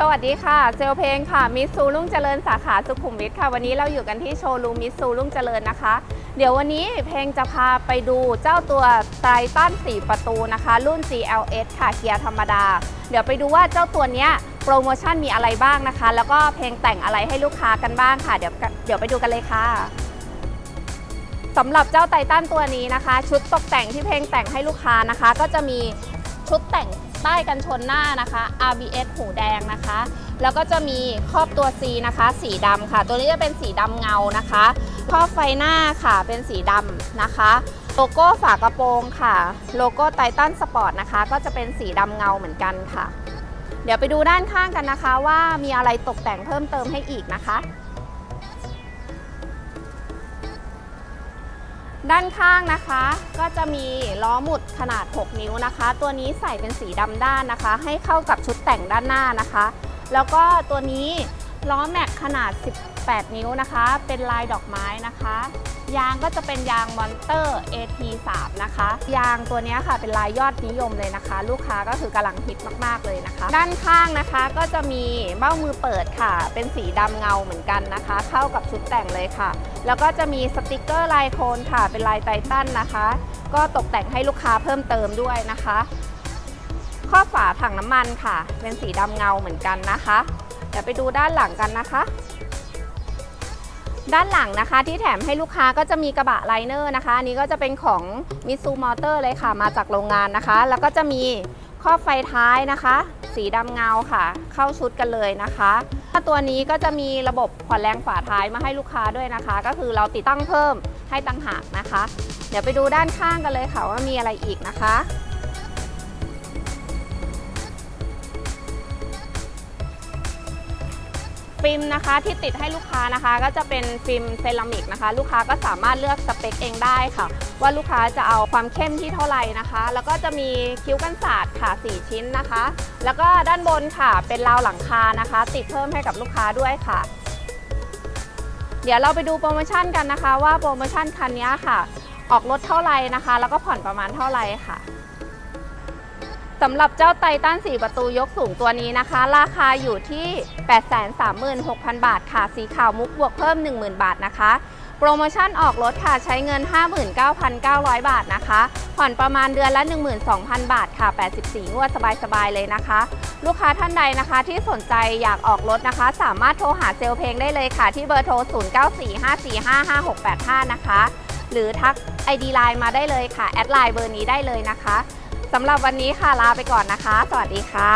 สวัสดีค่ะ เซลเพลงค่ะ มิสซูรุ่งเจริญสาขาสุขุมวิทค่ะ วันนี้เราอยู่กันที่โชว์รูมมิสซูรุ่งเจริญนะคะ เดี๋ยววันนี้เพลงจะพาไปดูเจ้าตัวไตรตัน4 ประตูนะคะ รุ่น CLS ค่ะ เกียร์ธรรมดา เดี๋ยวไปดูว่าเจ้าตัวเนี้ยโปรโมชั่นมีอะไรบ้างนะคะ แล้วก็เพลงแต่งอะไรให้ลูกค้ากันบ้างค่ะ เดี๋ยวเดี๋ยวไปดูกันเลยค่ะสำหรับเจ้าไททันตัวนี้นะคะ ชุดตกแต่งที่เพลงแต่งให้ลูกค้านะคะ ก็จะมีชุดแต่ง ใต้กันชนหน้านะคะ RBS หูแดงนะคะ แล้วก็จะมีครอบตัว C นะคะ สีดำค่ะ ตัวนี้จะเป็นสีดำเงานะคะครอบไฟหน้าค่ะ เป็นสีดำนะคะ โลโก้ฝากระโปรงค่ะ โลโก้ไททันสปอร์ตนะคะ ก็จะเป็นสีดำเงาเหมือนกันค่ะ เดี๋ยวไปดูด้านข้างกันนะคะ ว่ามีอะไรตกแต่งเพิ่มเติมให้อีกนะคะ ด้านข้างนะคะก็จะมีล้อหมุดขนาด 6 นิ้วนะคะ ตัวนี้ใส่เป็นสีดำด้านนะคะ ให้เข้ากับชุดแต่งด้านหน้านะคะ แล้วก็ตัวนี้ล้อแม็กขนาด 18 นิ้วนะคะ เป็นลายดอกไม้นะคะ ยางก็จะเป็นยางมอนเตอร์ AT3 นะคะ ยางตัวนี้ค่ะเป็นลายยอดนิยมเลยนะคะ ลูกค้าก็คือกำลังฮิตมากๆเลยนะคะ ด้านข้างนะคะก็จะมีเบ้ามือเปิดค่ะ เป็นสีดำเงาเหมือนกันนะคะ เข้ากับชุดแต่งเลยค่ะ แล้วก็จะมีสติกเกอร์ลายโคนค่ะ เป็นลายไททันนะคะ ก็ตกแต่งให้ลูกค้าเพิ่มเติมด้วยนะคะ ข้อฝาถังน้ำมันค่ะ เป็นสีดำเงาเหมือนกันนะคะ เดี๋ยวไปดูด้านหลังกันนะคะ ด้านหลังนะคะที่แถมให้ลูกค้าก็จะมีกระบะไลเนอร์นะคะอันนี้ก็จะเป็นของมิซูมอเตอร์เลยค่ะ มาจากโรงงานนะคะ แล้วก็จะมีครอบไฟท้ายนะคะ สีดำเงาค่ะ เข้าชุดกันเลยนะคะตัวนี้ก็จะมีระบบผ่อนแรงฝาท้ายมาให้ลูกค้าด้วยนะคะ ก็คือเราติดตั้งเพิ่มให้ตั้งหากนะคะ เดี๋ยวไปดูด้านข้างกันเลยค่ะว่ามีอะไรอีกนะคะ ฟิล์มนะคะที่ติดให้ลูกค้านะคะ ก็จะเป็นฟิล์มเซรามิกนะคะ ลูกค้าก็สามารถเลือกสเปคเองได้ค่ะ ว่าลูกค้าจะเอาความเข้มที่เท่าไหร่นะคะ แล้วก็จะมีคิ้วกันศาสตร์ค่ะ 4 ชิ้นนะคะ แล้วก็ด้านบนค่ะเป็นราวหลังคานะคะ ติดเพิ่มให้กับลูกค้าด้วยค่ะ เดี๋ยวเราไปดูโปรโมชั่นกันนะคะ ว่าโปรโมชั่นคันนี้ค่ะ ออกรถเท่าไหร่นะคะ แล้วก็ผ่อนประมาณเท่าไหร่ค่ะ สำหรับเจ้าไททัน4 ประตูยกสูงตัวนี้นะคะ ราคาอยู่ที่ 836,000 บาทค่ะ สีขาวมุกบวกเพิ่ม 10,000 บาทนะคะ โปรโมชั่นออกรถค่ะ ใช้เงิน 59,900 บาทนะคะ ผ่อนประมาณเดือนละ 12,000 บาทค่ะ 84 งวดสบายๆ เลยนะคะ ลูกค้าท่านใดนะคะที่สนใจอยากออกรถนะคะ สามารถโทรหาเซลลเพลงได้เลยค่ะ ที่เบอร์โทร 0945455685 นะคะ หรือทัก ID Line มาได้เลยค่ะ แอดไลน์เบอร์นี้ได้เลยนะคะ สำหรับวันนี้ค่ะลาไปก่อนนะคะ สวัสดีค่ะ